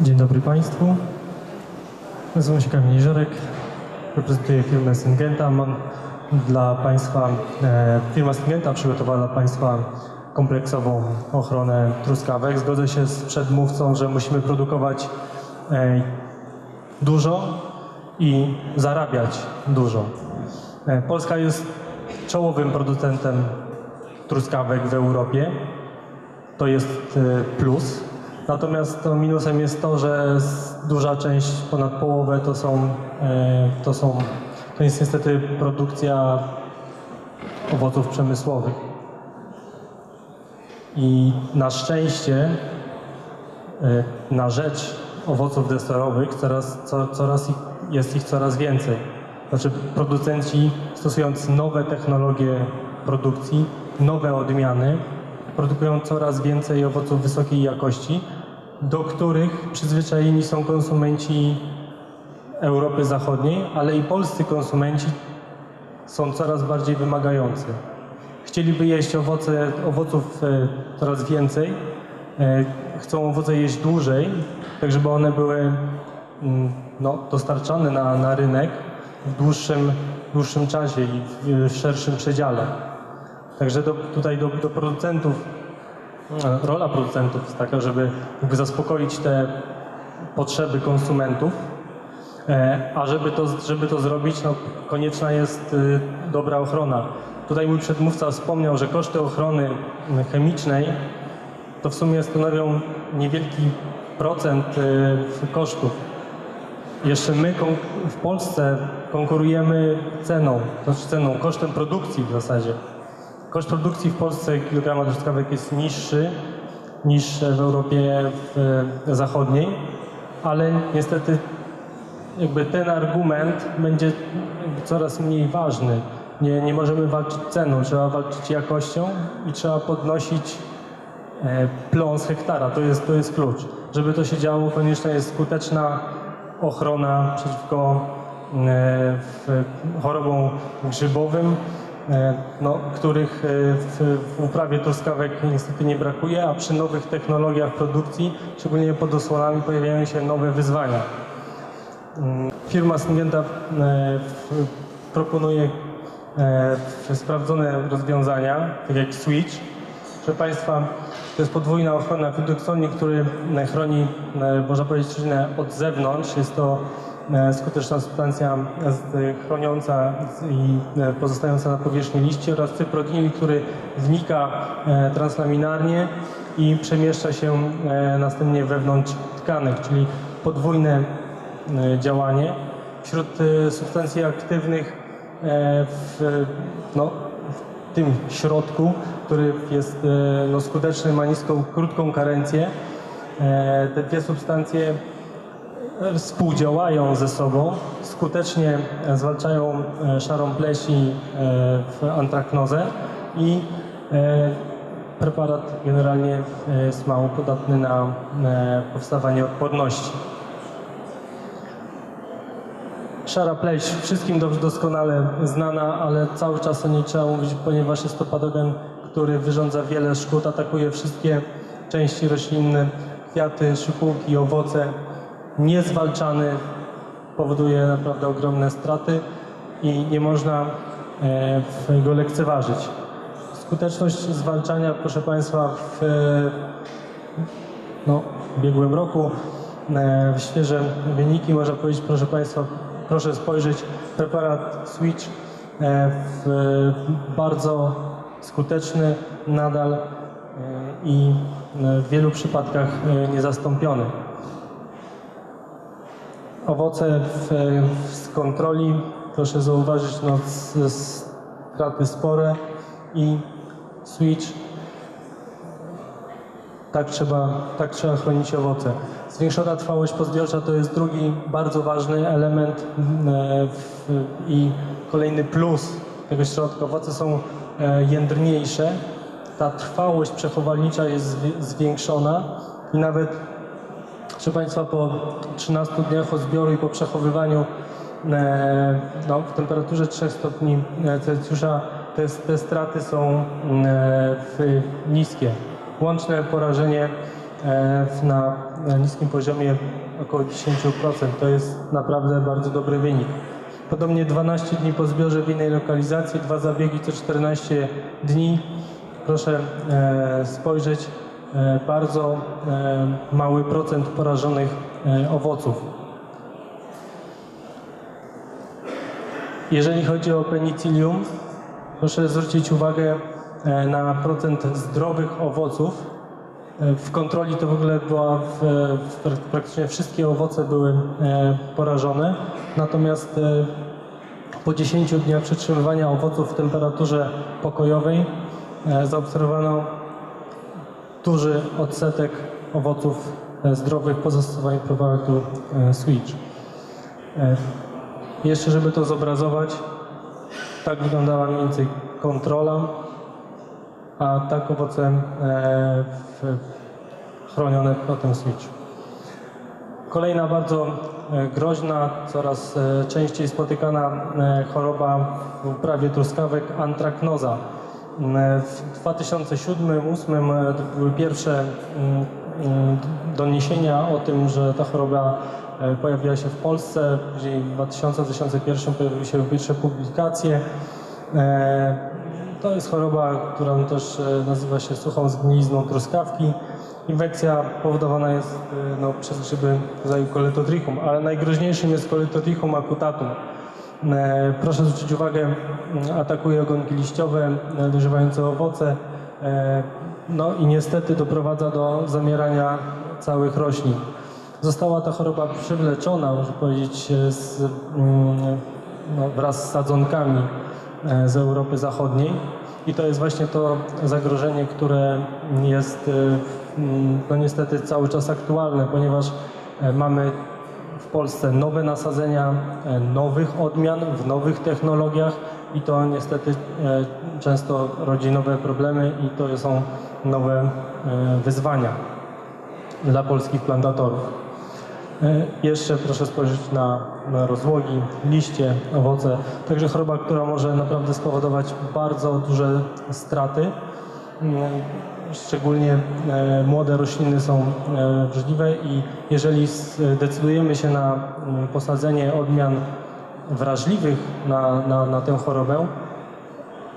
Dzień dobry Państwu. Nazywam się Kamil Jeziorek. Reprezentuję firmę Syngenta. Mam dla Państwa, e, firma Syngenta przygotowała dla Państwa kompleksową ochronę truskawek. Zgodzę się z przedmówcą, że musimy produkować e, dużo i zarabiać dużo. E, Polska jest czołowym producentem truskawek w Europie to jest y, plus. Natomiast to minusem jest to, że duża część, ponad połowę to są, e, to są, to jest niestety produkcja owoców przemysłowych. I na szczęście, e, na rzecz owoców deserowych coraz, co, coraz jest ich coraz więcej. Znaczy producenci stosując nowe technologie produkcji, nowe odmiany, produkują coraz więcej owoców wysokiej jakości, do których przyzwyczajeni są konsumenci Europy Zachodniej, ale i polscy konsumenci są coraz bardziej wymagający. Chcieliby jeść owoce, owoców e, coraz więcej, e, chcą owoce jeść dłużej, tak żeby one były mm, no, dostarczane na, na rynek w dłuższym, dłuższym czasie i w, szerszym przedziale. Także do, tutaj do, do producentów, rola producentów jest taka, żeby zaspokoić te potrzeby konsumentów, E, A żeby to, żeby to zrobić, no, konieczna jest y, dobra ochrona. Tutaj mój przedmówca wspomniał, że koszty ochrony chemicznej to w sumie stanowią niewielki procent y, kosztów. Jeszcze my w Polsce konkurujemy ceną, to znaczy ceną, kosztem produkcji w zasadzie. Koszt produkcji w Polsce kilograma truskawek jest niższy niż w Europie w, zachodniej, ale niestety jakby ten argument będzie coraz mniej ważny. Nie, nie możemy walczyć ceną, trzeba walczyć jakością i trzeba podnosić e, plon z hektara. To jest, to jest klucz. Żeby to się działo, konieczna jest skuteczna ochrona przeciwko e, chorobom grzybowym, e, no, których e, w, w uprawie truskawek niestety nie brakuje, a przy nowych technologiach produkcji, szczególnie pod osłonami, pojawiają się nowe wyzwania. Firma Syngenta e, proponuje e, sprawdzone rozwiązania, tak jak Switch. Proszę Państwa, to jest podwójna ochrona filtroksonik, który e, chroni, e, można powiedzieć, od zewnątrz. Jest to e, skuteczna substancja z- chroniąca i e, pozostająca na powierzchni liści oraz cyprodinil, który wnika e, translaminarnie i przemieszcza się e, następnie wewnątrz tkanek, czyli podwójne e, działanie. Wśród e, substancji aktywnych e, w, no, w tym środku, który jest e, no, skuteczny, ma niską, krótką karencję, e, te dwie substancje e, współdziałają ze sobą, skutecznie e, zwalczają e, szarą pleś e, w antraknozę i preparat generalnie jest mało podatny na powstawanie odporności. Szara pleś wszystkim dobrze doskonale znana, ale cały czas o niej trzeba mówić, ponieważ jest to patogen, który wyrządza wiele szkód, atakuje wszystkie części roślinne, kwiaty, szczypułki, owoce. Niezwalczany powoduje naprawdę ogromne straty i nie można e, go lekceważyć. Skuteczność zwalczania, proszę Państwa, w no, w ubiegłym roku. E, świeże wyniki, można powiedzieć, proszę Państwa, proszę spojrzeć, preparat Switch e, w, bardzo skuteczny nadal e, i e, w wielu przypadkach e, niezastąpiony. Owoce w, w, kontroli, proszę zauważyć, no, straty spore i Switch tak trzeba, tak trzeba chronić owoce. Zwiększona trwałość pozbiorcza to jest drugi bardzo ważny element e, w, i kolejny plus tego środka. Owoce są e, jędrniejsze, ta trwałość przechowalnicza jest zwi- zwiększona i nawet, proszę Państwa, po 13 dniach od zbioru i po przechowywaniu e, no, w temperaturze 3 stopni e, Celsjusza te, te straty są e, w, niskie. Łączne porażenie na, niskim poziomie około 10%. To jest naprawdę bardzo dobry wynik. Podobnie 12 dni po zbiorze w innej lokalizacji, dwa zabiegi co 14 dni. Proszę spojrzeć, bardzo e, mały procent porażonych e, owoców. Jeżeli chodzi o penicillium, proszę zwrócić uwagę e, na procent zdrowych owoców. E, W kontroli to w ogóle była, w, w, prak- praktycznie wszystkie owoce były e, porażone, natomiast e, po 10 dniach przetrzymywania owoców w temperaturze pokojowej e, zaobserwowano duży odsetek owoców e, zdrowych po zastosowaniu preparatu e, Switch. E, Jeszcze, żeby to zobrazować, tak wyglądała mniej więcej kontrola, a tak owoce chronione protem Switch. Kolejna bardzo groźna, coraz częściej spotykana choroba w uprawie truskawek antraknoza. W 2007-2008 to były pierwsze mm, mm, doniesienia o tym, że ta choroba e, pojawiła się w Polsce. Później w 2000-2001 pojawiły się pierwsze publikacje. E, To jest choroba, która też e, nazywa się suchą zgnilizną truskawki. Infekcja powodowana jest e, no, przez grzyby rodzaju Coletotrichum, ale najgroźniejszym jest Coletotrichum acutatum. E, Proszę zwrócić uwagę, atakuje ogonki liściowe, e, dojrzewające owoce, e, no i niestety doprowadza do zamierania całych roślin. Została ta choroba przywleczona, można powiedzieć, z, mm, no, wraz z sadzonkami z Europy Zachodniej. I to jest właśnie to zagrożenie, które jest no niestety cały czas aktualne, ponieważ mamy Polsce nowe nasadzenia, e, nowych odmian, w nowych technologiach i to niestety e, często rodzi nowe problemy i to są nowe e, wyzwania dla polskich plantatorów. Jeszcze proszę spojrzeć na, na rozłogi, liście, owoce. Także choroba, która może naprawdę spowodować bardzo duże straty. Szczególnie e, młode rośliny są e, wrażliwe i jeżeli zdecydujemy się na mm, posadzenie odmian wrażliwych na, na, na tę chorobę,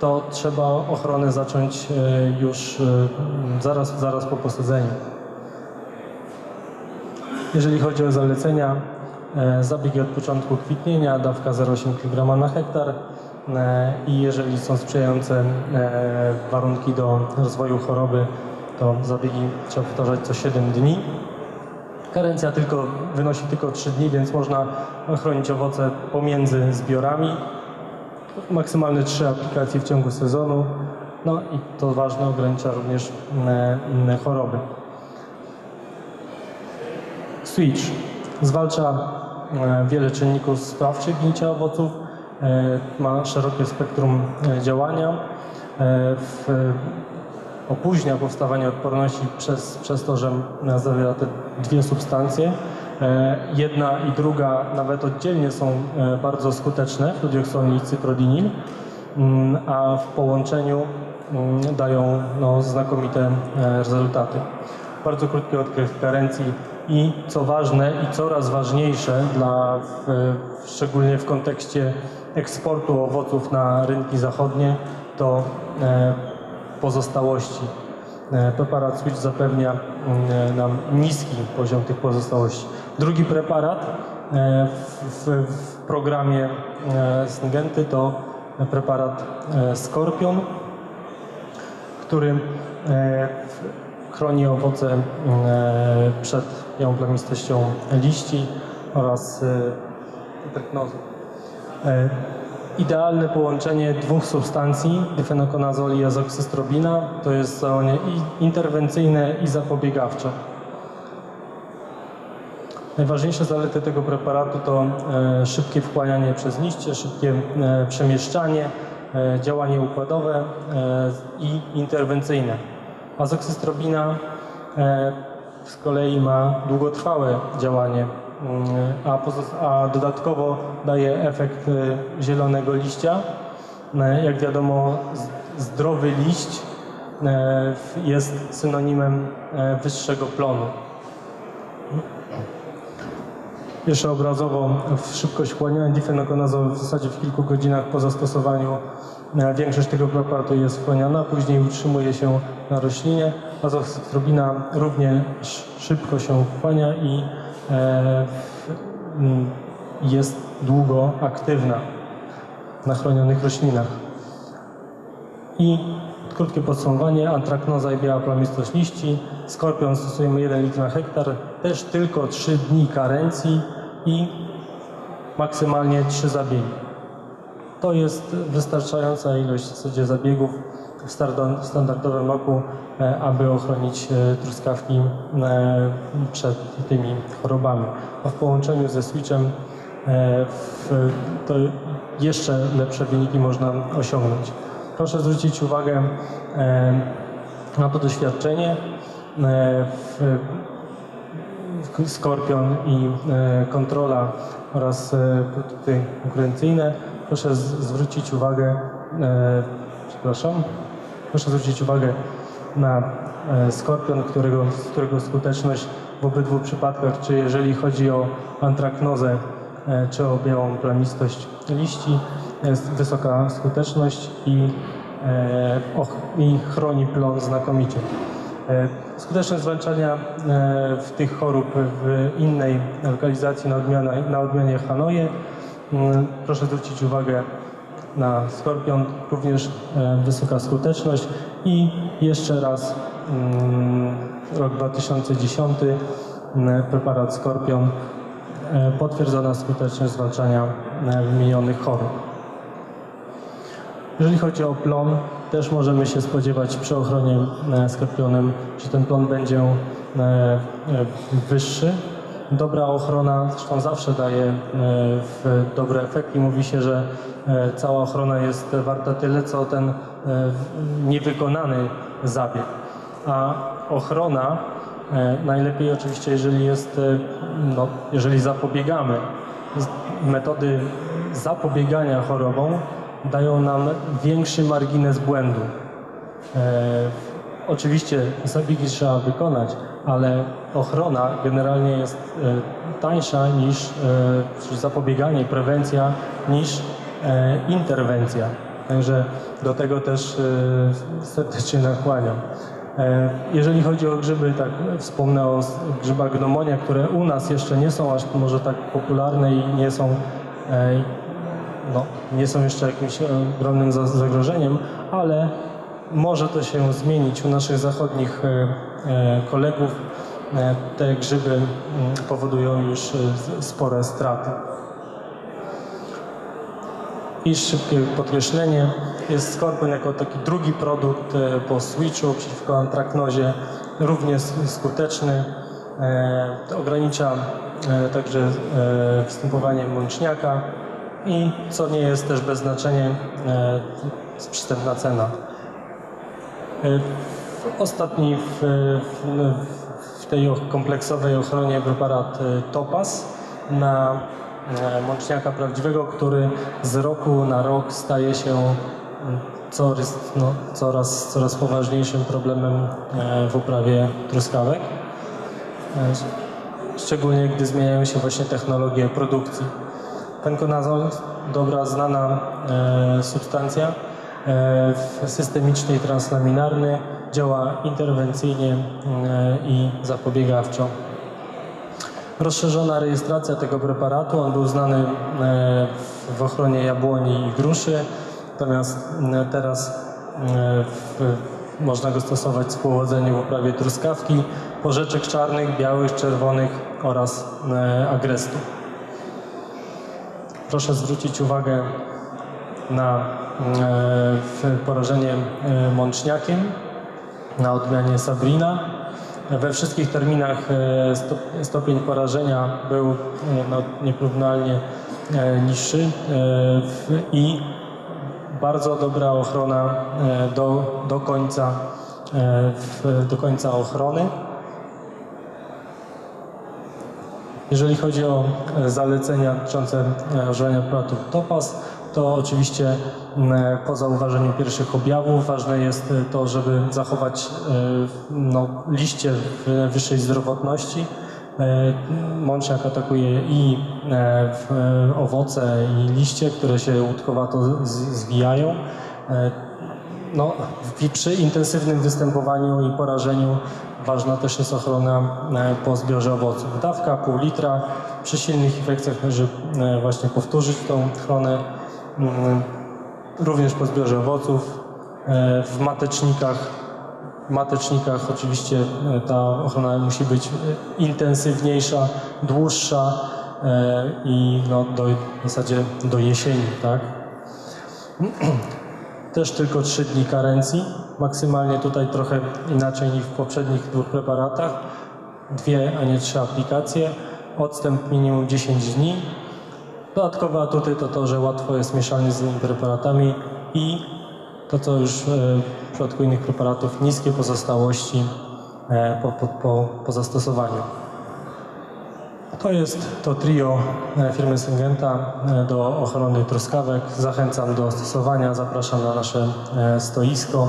to trzeba ochronę zacząć e, już e, zaraz, zaraz po posadzeniu. Jeżeli chodzi o zalecenia, e, zabiegi od początku kwitnienia, dawka 0,8 kg na hektar e, i jeżeli są sprzyjające e, warunki do rozwoju choroby, to zabiegi trzeba powtarzać co 7 dni. Karencja tylko, wynosi tylko 3 dni, więc można chronić owoce pomiędzy zbiorami. Maksymalne 3 aplikacje w ciągu sezonu. No i to ważne, ogranicza również inne, inne choroby. Switch zwalcza e, wiele czynników sprawczych gnicia owoców, e, ma szerokie spektrum e, działania, e, w, opóźnia powstawanie odporności przez, przez to, że zawiera te dwie substancje. E, Jedna i druga nawet oddzielnie są e, bardzo skuteczne, fludiokson i cyprodinil, mm, a w połączeniu mm, dają no, znakomite e, rezultaty. Bardzo krótki okres karencji i co ważne i coraz ważniejsze dla, w, szczególnie w kontekście eksportu owoców na rynki zachodnie, to e, pozostałości. E, Preparat Switch zapewnia mm, nam niski poziom tych pozostałości. Drugi preparat e, w, w, programie e, Syngenty to preparat e, Skorpion, który e, chroni owoce e, przed białą plamistością liści oraz e, trypnozą. E, Idealne połączenie dwóch substancji, difenokonazol i azoksystrobina, to jest działanie i interwencyjne i zapobiegawcze. Najważniejsze zalety tego preparatu to e, szybkie wchłanianie przez liście, szybkie e, przemieszczanie, działanie układowe i interwencyjne. Azoksystrobina z kolei ma długotrwałe działanie, mm, a, a dodatkowo daje efekt e, zielonego liścia. E, Jak wiadomo, zdrowy liść w- jest synonimem wyższego plonu. Jeszcze obrazowo w szybkość chłaniania difenokonazowy w zasadzie w kilku godzinach po zastosowaniu większość tego preparatu jest wchłaniana, później utrzymuje się na roślinie. Azostrobina równie sz- szybko się wchłania i e, jest długo aktywna na chronionych roślinach. I krótkie podsumowanie, antraknoza i biała plamistość liści. Skorpion stosujemy 1 litr na hektar, też tylko 3 dni karencji i maksymalnie 3 zabiegi. To jest wystarczająca ilość w zasadzie zabiegów w standardowym roku, e, aby ochronić e, truskawki e, przed tymi chorobami. A w połączeniu ze switchem to jeszcze lepsze wyniki można osiągnąć. Proszę zwrócić uwagę na to doświadczenie. W, Skorpion i kontrola oraz produkty konkurencyjne. Proszę zwrócić uwagę, e, przepraszam, proszę zwrócić uwagę na e, Skorpion, którego, którego skuteczność w obydwu przypadkach, czy jeżeli chodzi o antraknozę, e, czy o białą plamistość liści, jest wysoka skuteczność i, e, och, i chroni plon znakomicie. E, Skuteczność zwalczania e, w tych chorób w innej lokalizacji na odmianie, na odmianie Hanoje. Mm, Proszę zwrócić uwagę na skorpion, również e, wysoka skuteczność i jeszcze raz mm, rok 2010 mm, preparat skorpion e, potwierdzona skuteczność zwalczania e, wymienionych chorób. Jeżeli chodzi o plon, też możemy się spodziewać przy ochronie e, skorpionem, że ten plon będzie e, e, wyższy. Dobra ochrona zresztą zawsze daje e, w dobry efekt i mówi się, że e, cała ochrona jest warta tyle, co ten e, niewykonany zabieg. A ochrona najlepiej oczywiście, jeżeli jest, no, jeżeli zapobiegamy. Metody zapobiegania chorobą dają nam większy margines błędu. Oczywiście zabiegi trzeba wykonać, ale ochrona generalnie jest e, tańsza niż e, zapobieganie prewencja niż e, interwencja. Także do tego też serdecznie nakłaniam. Jeżeli chodzi o grzyby, tak wspomnę o grzybach gnomonia, które u nas jeszcze nie są aż może tak popularne i nie są no, nie są jeszcze jakimś ogromnym za- zagrożeniem, ale może to się zmienić u naszych zachodnich kolegów. E, Te grzyby mm, powodują już e, spore straty. I szybkie podkreślenie. Jest Scorpion jako taki drugi produkt e, po switchu przeciwko antraknozie, również skuteczny. E, ogranicza e, także e, występowanie mączniaka i co nie jest też bez znaczenia, e, jest przystępna cena. Ostatni w, w, w tej kompleksowej ochronie preparat e, Topaz na e, mączniaka prawdziwego, który z roku na rok staje się mm, coraz, no, coraz, coraz poważniejszym problemem e, w uprawie truskawek. E, Szczególnie gdy zmieniają się właśnie technologie produkcji. Penkonazol, dobra, znana substancja, w- systemiczny i translaminarny, działa interwencyjnie e, i zapobiegawczo. Rozszerzona rejestracja tego preparatu, on był znany e, w ochronie jabłoni i gruszy, natomiast e, teraz można go stosować w powodzeniu w uprawie truskawki, porzeczek czarnych, białych, czerwonych oraz agrestu. Proszę zwrócić uwagę na porażenie mączniakiem na odmianie Sabrina. We wszystkich terminach e, sto- stopień porażenia był e, no, e, niższy i bardzo dobra ochrona do, do, końca, do końca ochrony. Jeżeli chodzi o zalecenia dotyczące używania preparatu Topaz, to oczywiście po zauważeniu pierwszych objawów ważne jest e, to, żeby zachować e, no, liście w wyższej zdrowotności. E, Mączniak atakuje i e, e, owoce i liście, które się łódkowato zwijają. E, no, przy intensywnym występowaniu i porażeniu ważna też jest ochrona e, po zbiorze owoców. Dawka pół litra. Przy silnych infekcjach należy e, właśnie powtórzyć tą ochronę. Również po zbiorze owoców. E, W matecznikach, matecznikach oczywiście e, ta ochrona musi być e, intensywniejsza, dłuższa i no, do, w zasadzie do jesieni, tak? Też tylko 3 dni karencji. Maksymalnie tutaj trochę inaczej niż w poprzednich dwóch preparatach. Dwie, a nie trzy aplikacje. Odstęp minimum 10 dni. Dodatkowe atuty to to, że łatwo jest mieszalny z innymi preparatami i to, co już e, w przypadku innych preparatów, niskie pozostałości e, po, po, po, po zastosowaniu. To jest to trio e, firmy Syngenta do ochrony truskawek. Zachęcam do stosowania, zapraszam na nasze stoisko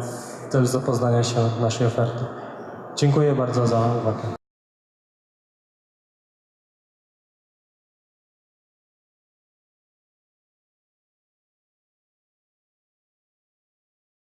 w celu zapoznania się naszej oferty. Dziękuję bardzo za uwagę.